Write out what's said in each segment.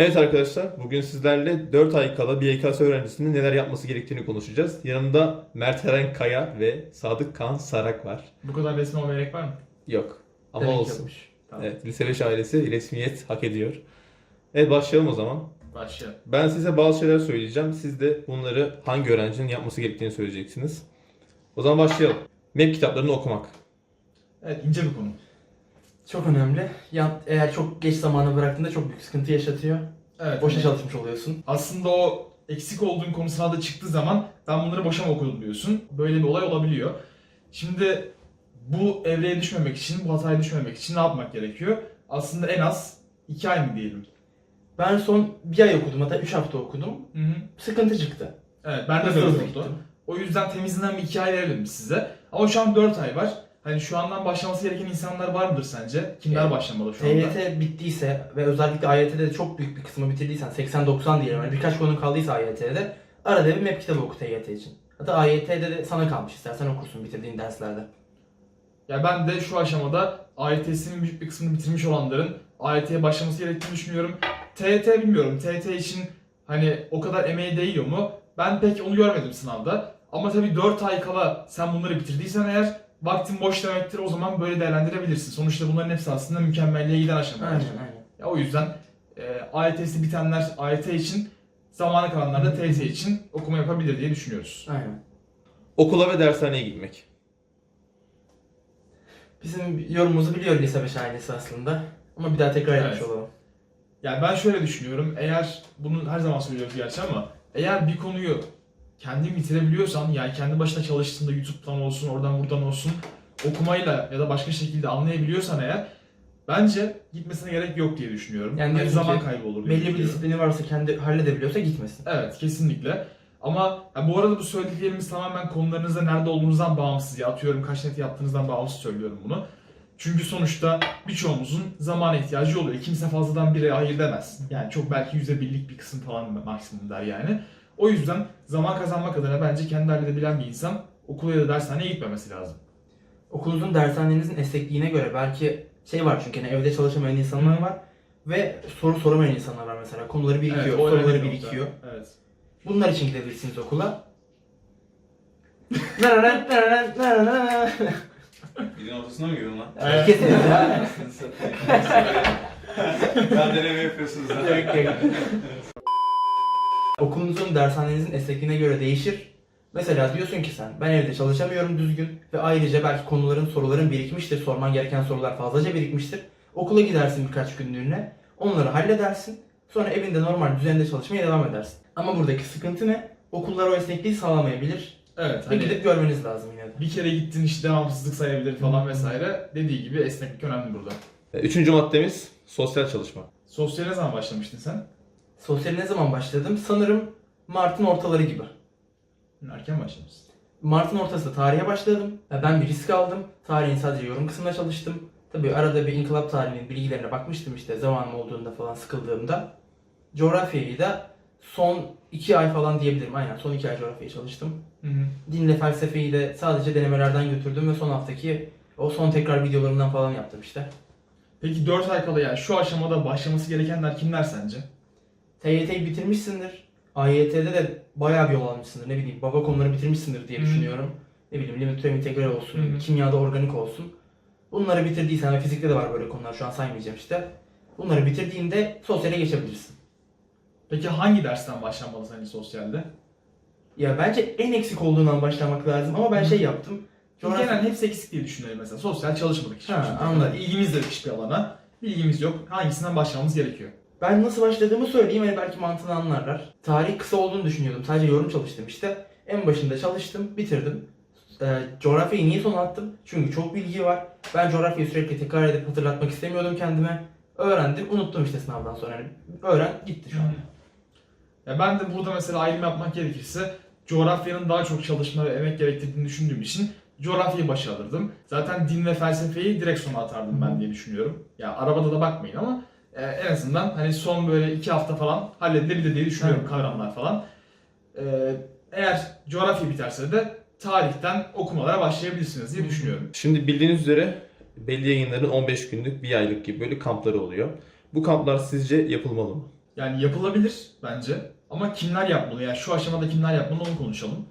Evet arkadaşlar, bugün sizlerle 4 ay kala bir YKS öğrencisinin neler yapması gerektiğini konuşacağız. Yanımda Mert Eren Kaya ve Sadık Kaan Sarak var. Bu kadar resmi olmaya gerek var mı? Yok. Ama Demek olsun. Tamam. Evet, Lise 5 ailesi resmiyet hak ediyor. Evet başlayalım o zaman. Başlayalım. Ben size bazı şeyler söyleyeceğim. Siz de bunları hangi öğrencinin yapması gerektiğini söyleyeceksiniz. O zaman başlayalım. MEP kitaplarını okumak. Evet ince bir konu. Çok önemli. Ya, eğer çok geç zamanı bıraktığında çok büyük sıkıntı yaşatıyor. Evet. Boşa çalışmış oluyorsun. Aslında o eksik olduğun konu sınavda çıktığı zaman ben bunları boşa mı okudum diyorsun. Böyle bir olay olabiliyor. Şimdi bu evreye düşmemek için, bu hataya düşmemek için ne yapmak gerekiyor? Aslında en az 2 ay mı diyelim? Ben son bir ay okudum hatta 3 hafta okudum. Hı hı. Sıkıntı çıktı. Evet ben de böyle oldu. gittim. O yüzden temizinden bir 2 ay verelim size. Ama şu an 4 ay var. Hani şu andan başlaması gereken insanlar var mıdır sence? Kimler Evet. başlamalı şu anda? TYT bittiyse ve özellikle AYT'de de çok büyük bir kısmı bitirdiysen 80-90 diyelim yani birkaç konu kaldıysa AYT'de arada bir map kitabı oku TYT için. Hatta AYT'de de sana kalmış istersen okursun bitirdiğin derslerde. Ya ben de şu aşamada AYT'sinin büyük bir kısmını bitirmiş olanların AYT'ye başlaması gerektiğini düşünüyorum. TYT bilmiyorum. TYT için hani o kadar emeği değiyor mu? Ben pek onu görmedim sınavda. Ama tabii 4 ay kala sen bunları bitirdiysen eğer vaktin boş demektir o zaman böyle değerlendirebilirsin. Sonuçta bunların hepsi aslında mükemmelliğe giden aşamalar. Aynen aynen. Ya o yüzden e, AYT'si bitenler AYT için, zamanı kalanlar da TYT için okuma yapabilir diye düşünüyoruz. Aynen. Okula ve dershaneye gitmek. Bizim yorumumuzu biliyor lise 5 ailesi aslında. Ama bir daha tekrar Evet. yapmış olalım. Yani ben şöyle düşünüyorum. Eğer bunu her zaman söylüyoruz gerçi ama eğer bir konuyu kendin bitirebiliyorsan yani kendi başına çalıştığında YouTube'dan olsun oradan buradan olsun okumayla ya da başka şekilde anlayabiliyorsan eğer bence gitmesine gerek yok diye düşünüyorum. Yani Yani, diyorsun zaman kaybı olur diye Belli bir disiplini varsa kendi halledebiliyorsa gitmesin. Evet kesinlikle. Ama ya bu arada bu söylediklerimiz tamamen konularınızda nerede olduğunuzdan bağımsız ya atıyorum kaç net yaptığınızdan bağımsız söylüyorum bunu. Çünkü sonuçta birçoğumuzun zamana ihtiyacı oluyor. Kimse fazladan bire hayır demez. Yani çok belki yüzde birlik bir kısım falan maksimum der yani. O yüzden zaman kazanmak adına bence kendi halledebilen bir insan okula ya da dershaneye gitmemesi lazım. Okulunuzun dershanenizin esnekliğine göre belki şey var çünkü hani evde çalışamayan insanlar var ve soru soramayan insanlar var mesela. Konuları birikiyor, önemli soruları nokta. birikiyor. Evet. Bunlar için gidebilirsiniz okula. Bilin ortasına mı girdin lan? Evet. Kesin ya. ben deneme yapıyorsunuz lan. Yok, yok. Okulunuzun dershanenizin esnekliğine göre değişir. Mesela diyorsun ki sen ben evde çalışamıyorum düzgün ve ayrıca belki konuların soruların birikmiştir. Sorman gereken sorular fazlaca birikmiştir. Okula gidersin birkaç günlüğüne. Onları halledersin. Sonra evinde normal düzeninde çalışmaya devam edersin. Ama buradaki sıkıntı ne? Okullar o esnekliği sağlamayabilir. Evet Ve hani gidip görmeniz lazım yine de. bir kere gittin işte devamsızlık sayabilir falan vesaire. Dediği gibi esneklik önemli burada. Üçüncü maddemiz sosyal çalışma. Sosyal ne zaman başlamıştın sen? Sosyal ne zaman başladım? Sanırım Mart'ın ortaları gibi. Erken başlamışsın. Mart'ın ortasında tarihe başladım. Ben bir risk aldım. Tarihin sadece yorum kısmında çalıştım. Tabii arada bir inkılap tarihinin bilgilerine bakmıştım işte zamanım olduğunda falan sıkıldığımda. Coğrafyayı da son iki ay falan diyebilirim. Aynen son iki ay coğrafyayı çalıştım. Hı hı. Dinle felsefeyi de sadece denemelerden götürdüm ve son haftaki o son tekrar videolarımdan falan yaptım işte. Peki 4 ay kala yani şu aşamada başlaması gerekenler kimler sence? TYT'yi bitirmişsindir. AYT'de de bayağı bir yol almışsındır. Ne bileyim baba konuları bitirmişsindir diye Hı. düşünüyorum. Ne bileyim limit türev integral olsun, Hı hı. kimyada organik olsun. Bunları bitirdiysen ve fizikte de var böyle konular şu an saymayacağım işte. Bunları bitirdiğinde sosyale geçebilirsin. Peki hangi dersten başlanmalı sence sosyalde? Ya bence en eksik olduğundan başlamak lazım ama ben Hı. şey yaptım. Coğrafya- Genel hepsi eksik diye düşünüyorum mesela. Sosyal çalışmadık hiç. Ha, anladım. İlgimiz de hiçbir alana. Bilgimiz yok. Hangisinden başlamamız gerekiyor? Ben nasıl başladığımı söyleyeyim ve belki mantığını anlarlar. Tarih kısa olduğunu düşünüyordum. Sadece yorum çalıştım işte. En başında çalıştım, bitirdim. Ee, coğrafyayı niye sona attım? Çünkü çok bilgi var. Ben coğrafyayı sürekli tekrar edip hatırlatmak istemiyordum kendime. Öğrendim, unuttum işte sınavdan sonra. Yani öğren, gitti şu an. Ya ben de burada mesela ayrım yapmak gerekirse coğrafyanın daha çok çalışma ve emek gerektirdiğini düşündüğüm için coğrafyayı başa alırdım. Zaten din ve felsefeyi direkt sona atardım ben diye düşünüyorum. Ya arabada da bakmayın ama e, en azından hani son böyle iki hafta falan halledilebilir diye düşünüyorum Evet. kavramlar falan. E, eğer coğrafya biterse de tarihten okumalara başlayabilirsiniz diye düşünüyorum. Şimdi bildiğiniz üzere belli yayınların 15 günlük, bir aylık gibi böyle kampları oluyor. Bu kamplar sizce yapılmalı mı? Yani yapılabilir bence. Ama kimler yapmalı? Yani şu aşamada kimler yapmalı onu konuşalım.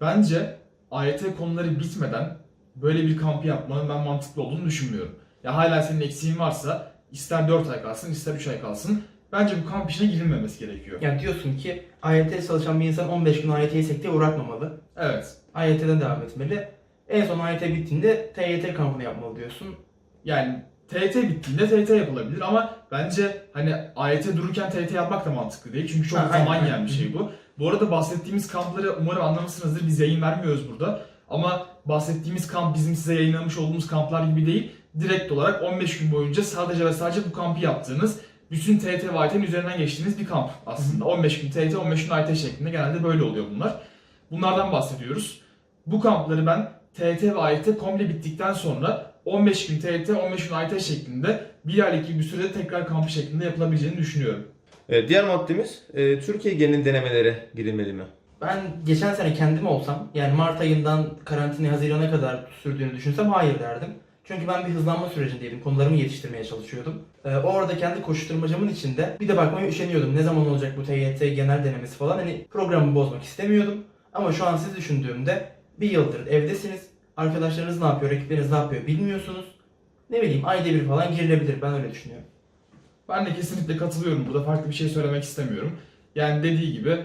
Bence AYT konuları bitmeden böyle bir kampı yapmanın ben mantıklı olduğunu düşünmüyorum. Ya hala senin eksiğin varsa ister 4 ay kalsın ister 3 ay kalsın. Bence bu kamp işine girilmemesi gerekiyor. Yani diyorsun ki AYT çalışan bir insan 15 gün AYT'yi sekteye uğratmamalı. Evet. AYT'den devam etmeli. En son AYT bittiğinde TYT kampını yapmalı diyorsun. Yani TYT bittiğinde TYT yapılabilir ama bence hani AYT dururken TYT yapmak da mantıklı değil. Çünkü çok Ha, zaman aynen. yiyen bir şey bu. Bu arada bahsettiğimiz kampları umarım anlamışsınızdır. Biz yayın vermiyoruz burada. Ama bahsettiğimiz kamp bizim size yayınlamış olduğumuz kamplar gibi değil. Direkt olarak 15 gün boyunca sadece ve sadece bu kampı yaptığınız, bütün TYT ve AYT'nin üzerinden geçtiğiniz bir kamp aslında. 15 gün TYT, 15 gün AYT şeklinde genelde böyle oluyor bunlar. Bunlardan bahsediyoruz. Bu kampları ben TYT ve AYT komple bittikten sonra 15 gün TYT, 15 gün AYT şeklinde bir aylık gibi bir sürede tekrar kampı şeklinde yapılabileceğini düşünüyorum. Evet, diğer maddemiz e, Türkiye genelinde denemelere girilmeli mi? Ben geçen sene kendim olsam yani Mart ayından karantinayı Haziran'a kadar sürdüğünü düşünsem hayır derdim. Çünkü ben bir hızlanma sürecindeydim. Konularımı yetiştirmeye çalışıyordum. Ee, o orada kendi koşuşturmacamın içinde bir de bakmaya üşeniyordum. Ne zaman olacak bu TYT genel denemesi falan. Hani programı bozmak istemiyordum. Ama şu an siz düşündüğümde bir yıldır evdesiniz. Arkadaşlarınız ne yapıyor, rakipleriniz ne yapıyor bilmiyorsunuz. Ne bileyim ayda bir falan girilebilir. Ben öyle düşünüyorum. Ben de kesinlikle katılıyorum. Burada farklı bir şey söylemek istemiyorum. Yani dediği gibi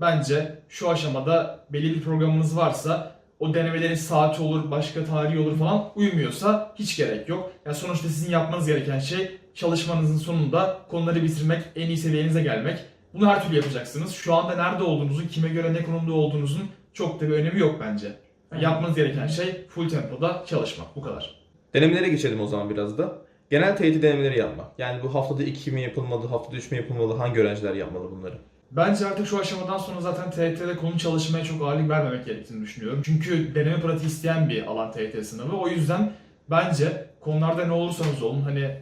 bence şu aşamada belli bir programınız varsa o denemelerin saati olur, başka tarihi olur falan uymuyorsa hiç gerek yok. Yani sonuçta sizin yapmanız gereken şey çalışmanızın sonunda konuları bitirmek, en iyi seviyenize gelmek. Bunu her türlü yapacaksınız. Şu anda nerede olduğunuzun, kime göre ne konumda olduğunuzun çok da bir önemi yok bence. Yani yapmanız gereken şey full tempoda çalışmak. Bu kadar. Denemelere geçelim o zaman biraz da. Genel TYT denemeleri yapmak. Yani bu haftada 2 mi yapılmalı, haftada 3 mi yapılmalı, hangi öğrenciler yapmalı bunları? Bence artık şu aşamadan sonra zaten TYT'de konu çalışmaya çok ağırlık vermemek gerektiğini düşünüyorum. Çünkü deneme pratiği isteyen bir alan TYT sınavı. O yüzden bence konularda ne olursanız olun hani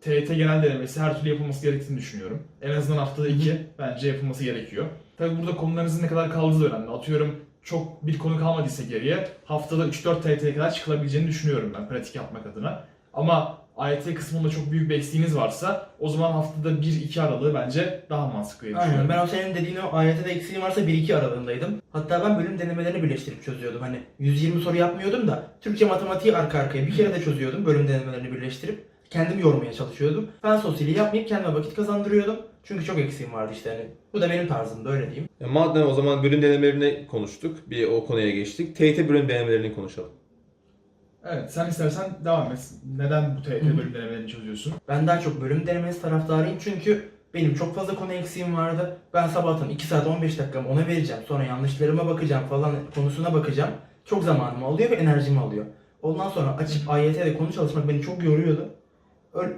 TYT genel denemesi her türlü yapılması gerektiğini düşünüyorum. En azından haftada iki bence yapılması gerekiyor. Tabi burada konularınızın ne kadar kaldığı önemli. Atıyorum çok bir konu kalmadıysa geriye haftada 3-4 TYT'ye kadar çıkılabileceğini düşünüyorum ben pratik yapmak adına. Ama AYT kısmında çok büyük bir eksiğiniz varsa o zaman haftada 1-2 aralığı bence daha mantıklı diye düşünüyorum. Aynen. Ben o senin dediğin o AYT'de eksiğim varsa 1-2 aralığındaydım. Hatta ben bölüm denemelerini birleştirip çözüyordum. Hani 120 soru yapmıyordum da Türkçe matematiği arka arkaya bir kere de çözüyordum bölüm denemelerini birleştirip. Kendim yormaya çalışıyordum. Fen sosyali yapmayıp kendime vakit kazandırıyordum. Çünkü çok eksiğim vardı işte hani. Bu da benim tarzımda öyle diyeyim. E, madem o zaman bölüm denemelerini konuştuk, bir o konuya geçtik. TYT bölüm denemelerini konuşalım. Evet sen istersen devam et. Neden bu TYT bölüm denemelerini çözüyorsun? Ben daha çok bölüm denemesi taraftarıyım çünkü benim çok fazla konu eksiğim vardı. Ben sabahtan 2 saat 15 dakikamı ona vereceğim. Sonra yanlışlarıma bakacağım falan konusuna bakacağım. Çok zamanımı alıyor ve enerjimi alıyor. Ondan sonra açıp AYT'de konu çalışmak beni çok yoruyordu. Öyle,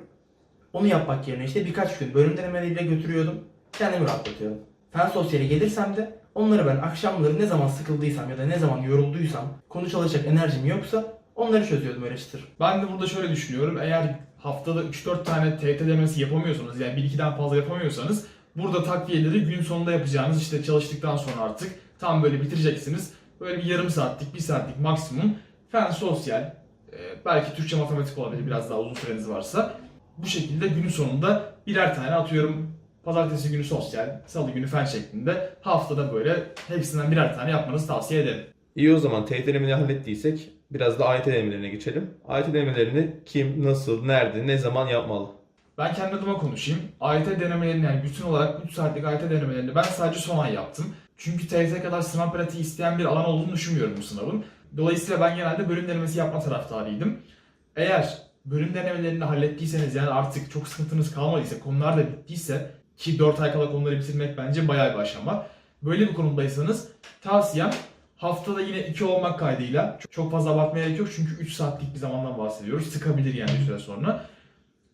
onu yapmak yerine işte birkaç gün bölüm denemeleriyle götürüyordum. Kendimi rahatlatıyordum. Fen sosyali gelirsem de onları ben akşamları ne zaman sıkıldıysam ya da ne zaman yorulduysam konu çalışacak enerjim yoksa onları çözüyordum öyle çıtır. Ben de burada şöyle düşünüyorum. Eğer haftada 3-4 tane TYT denemesi yapamıyorsanız yani 1-2'den fazla yapamıyorsanız burada takviyeleri gün sonunda yapacağınız işte çalıştıktan sonra artık tam böyle bitireceksiniz. Böyle bir yarım saatlik, bir saatlik maksimum fen sosyal, e, belki Türkçe matematik olabilir biraz daha uzun süreniz varsa. Bu şekilde günün sonunda birer tane atıyorum pazartesi günü sosyal, salı günü fen şeklinde haftada böyle hepsinden birer tane yapmanızı tavsiye ederim. İyi o zaman TYT denemelerini hallettiysek biraz da AYT denemelerine geçelim. AYT denemelerini kim, nasıl, nerede, ne zaman yapmalı? Ben kendi adıma konuşayım. AYT denemelerini yani bütün olarak 3 saatlik AYT denemelerini ben sadece son ay yaptım. Çünkü TYT kadar sınav pratiği isteyen bir alan olduğunu düşünmüyorum bu sınavın. Dolayısıyla ben genelde bölüm denemesi yapma taraftarıydım. Eğer bölüm denemelerini hallettiyseniz yani artık çok sıkıntınız kalmadıysa, konular da bittiyse ki 4 ay kala konuları bitirmek bence bayağı bir aşama. Böyle bir konumdaysanız tavsiyem haftada yine 2 olmak kaydıyla çok fazla abartmaya gerek yok çünkü 3 saatlik bir zamandan bahsediyoruz. Sıkabilir yani bir süre sonra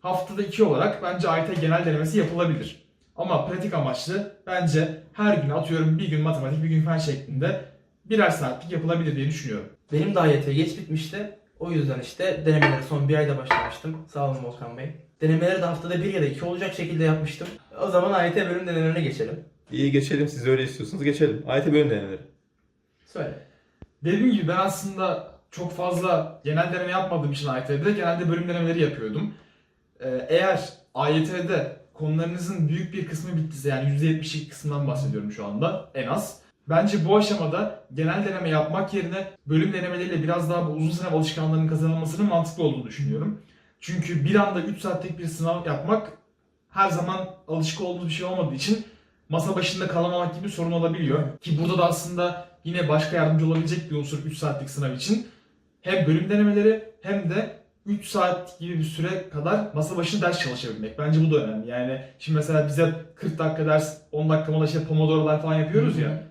haftada 2 olarak bence AYT genel denemesi yapılabilir. Ama pratik amaçlı bence her gün atıyorum bir gün matematik bir gün fen şeklinde birer saatlik yapılabilir diye düşünüyorum. Benim de AYT geç bitmişti. O yüzden işte denemelere son bir ayda başlamıştım. Sağ olun Volkan Bey. Denemeleri de haftada bir ya da iki olacak şekilde yapmıştım. O zaman AYT bölüm denemelerine geçelim. İyi geçelim, siz öyle istiyorsunuz. Geçelim. AYT bölüm denemeleri. Söyle. Dediğim gibi ben aslında çok fazla genel deneme yapmadığım için AYT'de genelde bölüm denemeleri yapıyordum. Ee, eğer AYT'de konularınızın büyük bir kısmı bittiyse yani %72 kısmından bahsediyorum şu anda en az. Bence bu aşamada genel deneme yapmak yerine bölüm denemeleriyle biraz daha bu uzun sınav alışkanlığının kazanılmasının mantıklı olduğunu düşünüyorum. Çünkü bir anda 3 saatlik bir sınav yapmak her zaman alışık olduğumuz bir şey olmadığı için masa başında kalamamak gibi bir sorun olabiliyor. Ki burada da aslında yine başka yardımcı olabilecek bir unsur 3 saatlik sınav için. Hem bölüm denemeleri hem de 3 saat gibi bir süre kadar masa başında ders çalışabilmek. Bence bu da önemli. Yani şimdi mesela bize 40 dakika ders, 10 dakika mola işte pomodoro'lar falan yapıyoruz ya.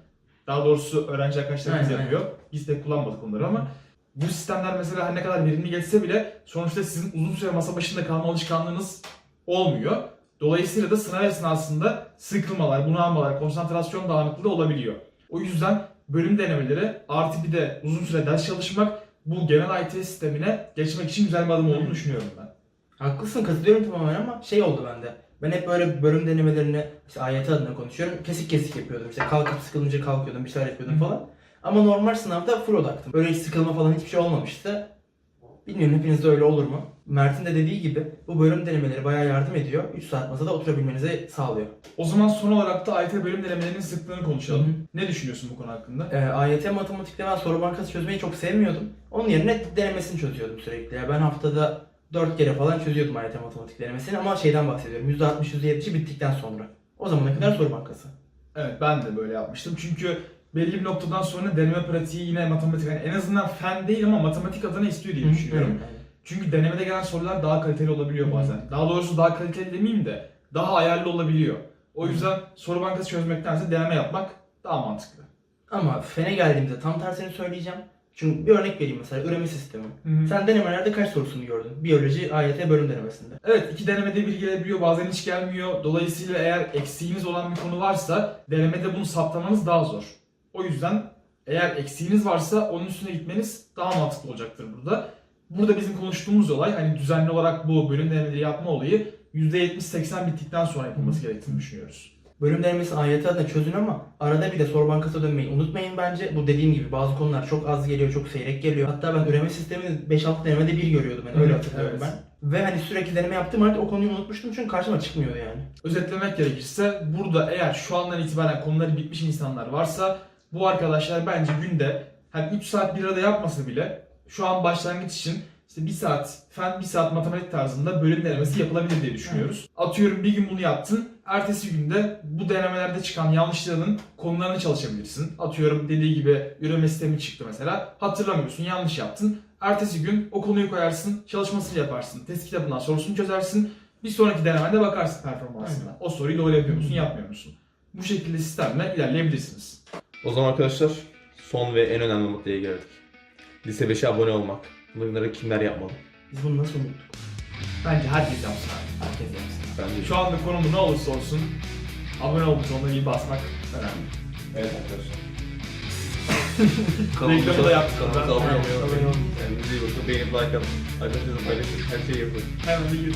Daha doğrusu öğrenci arkadaşlarımız Aynen, yapıyor. Biz pek kullanmadık onları ama bu sistemler mesela her ne kadar verimli geçse bile sonuçta sizin uzun süre masa başında kalma alışkanlığınız olmuyor. Dolayısıyla da sınav esnasında sıkılmalar, bunalmalar, konsantrasyon dağınıklığı olabiliyor. O yüzden bölüm denemeleri artı bir de uzun süre ders çalışmak bu genel IT sistemine geçmek için güzel bir adım olduğunu düşünüyorum ben. Haklısın katılıyorum tamamen ama şey oldu bende. Ben hep böyle bölüm denemelerini işte AYT adına konuşuyorum. Kesik kesik yapıyordum. İşte kalkıp sıkılınca kalkıyordum, bir şeyler yapıyordum Hı. falan. Ama normal sınavda full odaktım. Öyle hiç sıkılma falan hiçbir şey olmamıştı. Bilmiyorum hepinizde öyle olur mu? Mert'in de dediği gibi bu bölüm denemeleri bayağı yardım ediyor. 3 saat masada oturabilmenizi sağlıyor. O zaman son olarak da IT bölüm denemelerinin sıklığını konuşalım. Hı hı. Ne düşünüyorsun bu konu hakkında? Ee, AYT matematikte ben soru bankası çözmeyi çok sevmiyordum. Onun yerine denemesini çözüyordum sürekli. Ya ben haftada 4 kere falan çözüyordum AYT matematik denemesini ama şeyden bahsediyorum. %60-%70'i bittikten sonra. O zamana kadar soru bankası. Evet ben de böyle yapmıştım. Çünkü belli bir noktadan sonra deneme pratiği yine matematik yani en azından fen değil ama matematik adına istiyor diye düşünüyorum. Çünkü denemede gelen sorular daha kaliteli olabiliyor bazen. Daha doğrusu daha kaliteli demeyeyim de daha ayarlı olabiliyor. O yüzden soru bankası çözmektense deneme yapmak daha mantıklı. Ama fene geldiğimde tam tersini söyleyeceğim. Çünkü bir örnek vereyim mesela üreme sistemi. Sen... Sen denemelerde kaç sorusunu gördün? Biyoloji AYT bölüm denemesinde. Evet iki denemede bir gelebiliyor bazen hiç gelmiyor. Dolayısıyla eğer eksiğiniz olan bir konu varsa denemede bunu saptamanız daha zor. O yüzden eğer eksiğiniz varsa onun üstüne gitmeniz daha mantıklı olacaktır burada. Burada bizim konuştuğumuz olay hani düzenli olarak bu bölüm denemeleri yapma olayı %70-80 bittikten sonra yapılması gerektiğini düşünüyoruz. Bölüm denemesi AYT adına çözün ama arada bir de soru bankası dönmeyi unutmayın bence. Bu dediğim gibi bazı konular çok az geliyor, çok seyrek geliyor. Hatta ben üreme sistemini 5-6 denemede bir görüyordum ben öyle Evet, hatırlıyorum evet. ben. Ve hani sürekli deneme yaptığım halde o konuyu unutmuştum çünkü karşıma çıkmıyordu yani. Özetlemek gerekirse burada eğer şu andan itibaren konuları bitmiş insanlar varsa bu arkadaşlar bence günde hani 3 saat bir arada yapmasa bile şu an başlangıç için işte 1 saat fen 1 saat matematik tarzında bölüm denemesi yapılabilir diye düşünüyoruz. Atıyorum bir gün bunu yaptın. Ertesi günde bu denemelerde çıkan yanlışların konularını çalışabilirsin. Atıyorum dediği gibi üreme sistemi çıktı mesela. Hatırlamıyorsun, yanlış yaptın. Ertesi gün o konuyu koyarsın, çalışmasını yaparsın. Test kitabından sorusunu çözersin. Bir sonraki denemede bakarsın performansına. O soruyu doğru yapıyor musun, yapmıyor musun? Bu şekilde sistemle ilerleyebilirsiniz. O zaman arkadaşlar son ve en önemli noktaya geldik. Lise 5'e abone olmak. Bunları kimler yapmalı? Biz bunu nasıl unuttuk? Bence herkes yapsın abi. Herkes yapsın. Bence Şu anda konumda ne olursa olsun abone ol butonuna bir basmak önemli. Evet arkadaşlar. Reklamı da yaptık. Kanalımıza abone olmayı Abone unutmayın. olmayı. Kendinize iyi bakın. Beğenip like atın. Arkadaşlarınızla paylaşın. Her şeyi yapın. Hemen bir gün.